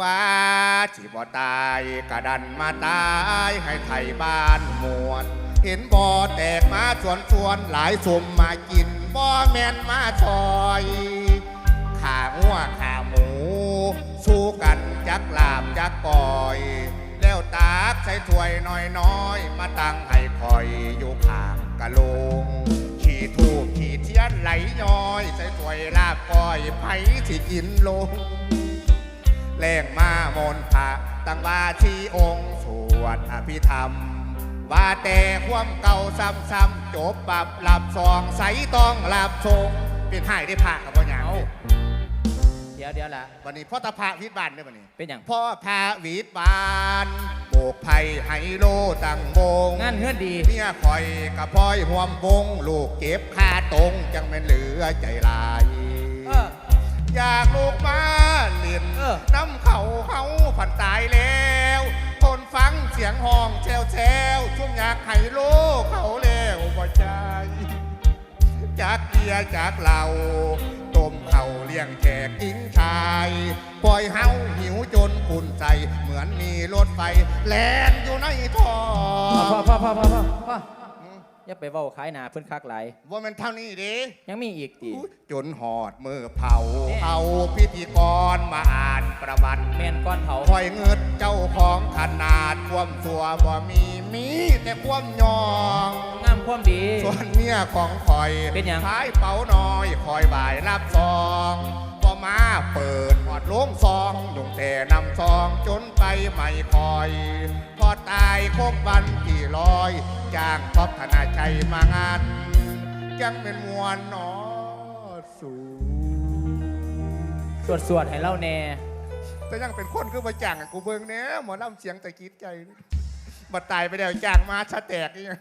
ว่าสิบ่ตายกระดันมาตายให้ไทยบ้านมวนเห็นบ่อแตกมาสวนสวนหลายสมมากินบ่แม่นมาซอยขางัวขาหมู สู้กันจักลาบจักก่อย แล้วตากใส่ถ้วยน้อยๆมาตั้งให้คอยอยู่ข้างกะโลงขี่ทูบขี่เทียนไหลย้อย ใส่ถ้วยลาบก้อยไผที่กินลง แรงมามนพระตั้งว่าที่องค์สวดอภิธรรม ว่าแต่ความเก่าซ้ำๆจบปรับหลับซองใสต้องหลับทรงเป็นหายได้พระกับพ่อหยังเอาเดี๋ยวเดี๋ยวละวันนี้พ่อตาพระวิทย์บานได้วันนี้เป็นอย่างพ่อพาวิทย์บานโบกไผ่ไฮโลตั้งวงงานเฮือนดีเมียคอยกับพ่อยห่วมวงลูกเก็บค่าตรงจังเป็นเหลือใจลายเอออยากลูกมาเล่ นเออ น้ำเขาเขาผันตายแล้วทนฟังเสียงห้องแซวแซวช่วงอยากให้โลกเขาแล้วบ่ใจ จากเกียร์จากเหล่าต้มเข่าเลี้ยงแขกหญิงชาย ปล่อยเฮาหิวจนปุ่นใจ เหมือนมีรถไฟแล่นอยู่ในท่อพ่อพ่อพ่อพ่อพ่อพ่อ อย่าไปเว้าขายหนาเพิ่นคักหลายว่ามันเท่านี้เดิยังมีอีกตีจนหอดมือเผาแน่เอาพิธีกรมาอ่านประวัติแมนก้อนเผาคอยเงิดเจ้าของขนาดความสัวบ่มีมีแต่ความยองงามความดี ส่วนเมียของคอยเป็นหยังท้ายเป๋าน้อยคอยบ่ายรับซองพอมาเปิดหอดโลงซองยุ่งแต่นำซองจนไปไม่คอย พอตายครบวันกี่ ร้อยจ้างพบธนาชัยมางานยังเป็นมวลหนอสูสวดสวดให้เล่าแน่แต่ยังเป็นคนคือมาจ้างให้กูเบิ่งเนี้ยหมอลำเสียงตะกี้ใจ บัดตายไปแล้วจ้างมาชะแตกอีหยัง